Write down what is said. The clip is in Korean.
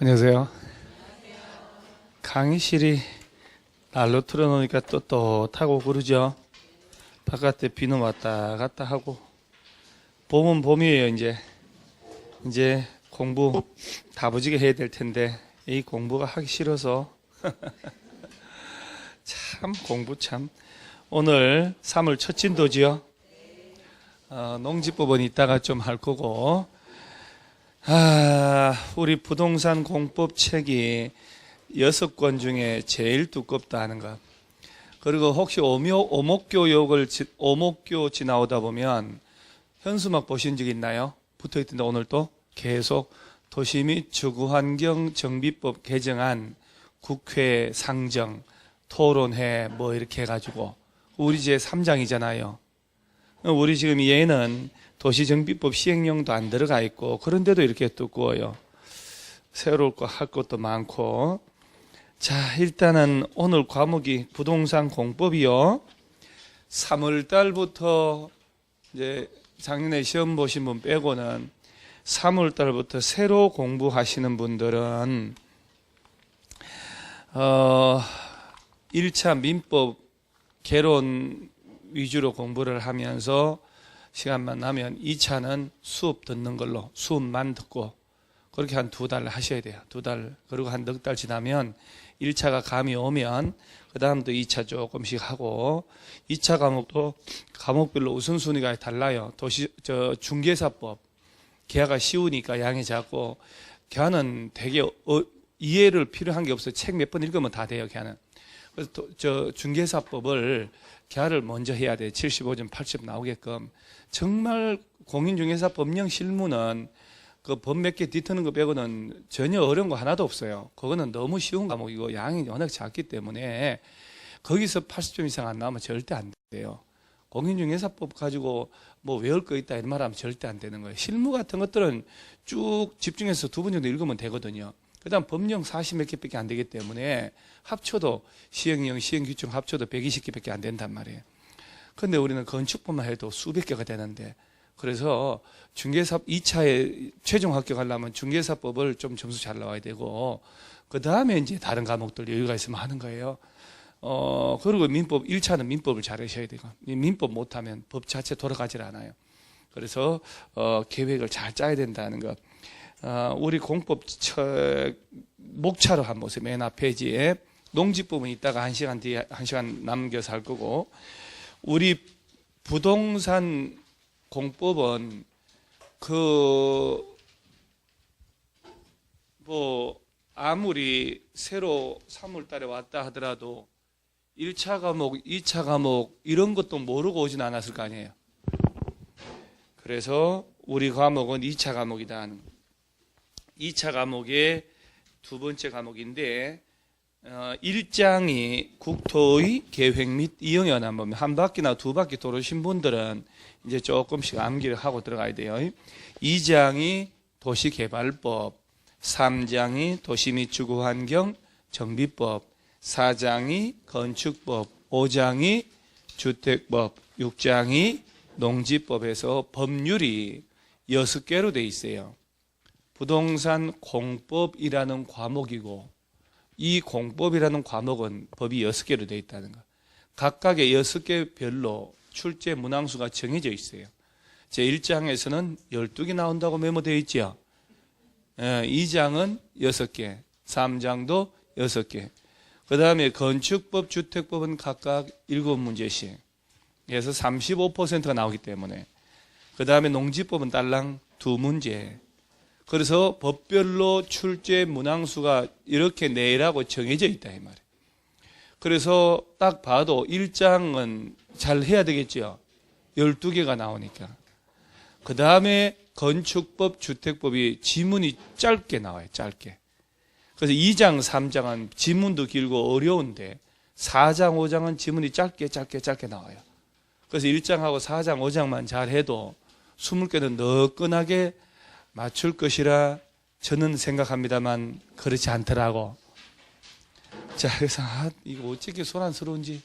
안녕하세요. 강의실이 날로 틀어놓으니까 떳떳하고 그러죠. 바깥에 비는 왔다 갔다 하고 봄은 봄이에요 이제 이제 공부 다부지게 해야 될 텐데 이 공부가 하기 싫어서 참 공부 참 오늘 3월 첫 진도지요. 어, 농지법은 이따가 좀 할 거고 아, 우리 부동산 공법 책이 여섯 권 중에 제일 두껍다 하는 것. 그리고 혹시 오묘, 오목교 욕을, 지- 오목교 지나오다 보면 현수막 보신 적 있나요? 붙어 있던데 오늘 또 계속 도시 및 주거환경 정비법 개정안 국회 상정 토론회 뭐 이렇게 해가지고 우리 제 3장이잖아요. 우리 지금 얘는 도시정비법 시행령도 안 들어가 있고 그런데도 이렇게 두꺼워요. 새로울 거 할 것도 많고 자 일단은 오늘 과목이 부동산 공법이요. 3월 달부터 이제 작년에 시험 보신 분 빼고는 3월 달부터 새로 공부하시는 분들은 어 1차 민법 개론 위주로 공부를 하면서 시간만 나면 2차는 수업 듣는 걸로 수업만 듣고 그렇게 한 두 달 하셔야 돼요. 두 달. 그리고 한 넉 달 지나면 1차가 감이 오면 그 다음도 2차 조금씩 하고 2차 과목도 과목별로 우선순위가 달라요. 도시 저 중개사법 개화가 쉬우니까 양이 작고 개화는 되게 어, 이해를 필요한 게 없어요. 책 몇 번 읽으면 다 돼요. 개화는. 그래서 또, 저 중개사법을 개화를 먼저 해야 돼. 75점, 80 나오게끔. 정말 공인중개사 법령 실무는 그 법 몇 개 뒤트는 거 빼고는 전혀 어려운 거 하나도 없어요. 그거는 너무 쉬운 과목이고 양이 워낙 작기 때문에 거기서 80점 이상 안 나오면 절대 안 돼요. 공인중개사법 가지고 뭐 외울 거 있다 이런 말 하면 절대 안 되는 거예요. 실무 같은 것들은 쭉 집중해서 두 번 정도 읽으면 되거든요. 그 다음 법령 40몇 개밖에 안 되기 때문에 합쳐도 시행령, 시행규칙 합쳐도 120개밖에 안 된단 말이에요. 근데 우리는 건축법만 해도 수백 개가 되는데 그래서 중개사 2차에 최종 합격하려면 중개사법을 좀 점수 잘 나와야 되고 그 다음에 이제 다른 과목들 여유가 있으면 하는 거예요. 어 그리고 민법 1차는 민법을 잘 하셔야 되고 이 민법 못하면 법 자체 돌아가질 않아요. 그래서 어 계획을 잘 짜야 된다는 것. 어, 우리 공법 첫 목차로 한번 보세요. 맨앞 페이지에 농지법은 이따가 한 시간 뒤에 한 시간 남겨서 할 거고 우리 부동산 공법은 그 뭐 아무리 새로 3월 달에 왔다 하더라도 1차 과목, 2차 과목 이런 것도 모르고 오진 않았을 거 아니에요. 그래서 우리 과목은 2차 과목이다 하는 거. 2차 과목의 두 번째 과목인데 어, 1장이 국토의 계획 및 이용에 관한 법한 바퀴나 두 바퀴 돌으신 분들은 이제 조금씩 암기를 하고 들어가야 돼요. 2장이 도시개발법, 3장이 도시 및 주거환경 정비법, 4장이 건축법, 5장이 주택법, 6장이 농지법에서 법률이 6개로 돼 있어요. 부동산 공법이라는 과목이고 이 공법이라는 과목은 법이 여섯 개로 되어 있다는 것. 각각의 여섯 개별로 출제 문항수가 정해져 있어요. 제 1장에서는 12개 나온다고 메모되어. 예, 2장은 6개, 3장도 6개. 그 다음에 건축법, 주택법은 각각 7문제씩. 그래서 35%가 나오기 때문에. 그 다음에 농지법은 딸랑 두 문제. 그래서 법별로 출제 문항수가 이렇게 내라고 정해져 있다 이 말이에요. 그래서 딱 봐도 1장은 잘 해야 되겠죠. 12개가 나오니까. 그 다음에 건축법, 주택법이 지문이 짧게 나와요. 짧게. 그래서 2장, 3장은 지문도 길고 어려운데 4장, 5장은 지문이 짧게 짧게 짧게 나와요. 그래서 1장하고 4장, 5장만 잘 해도 20개는 너끈하게 맞출 것이라 저는 생각합니다만 그렇지 않더라고. 자, 그래서 아, 이거 어떻게 소란스러운지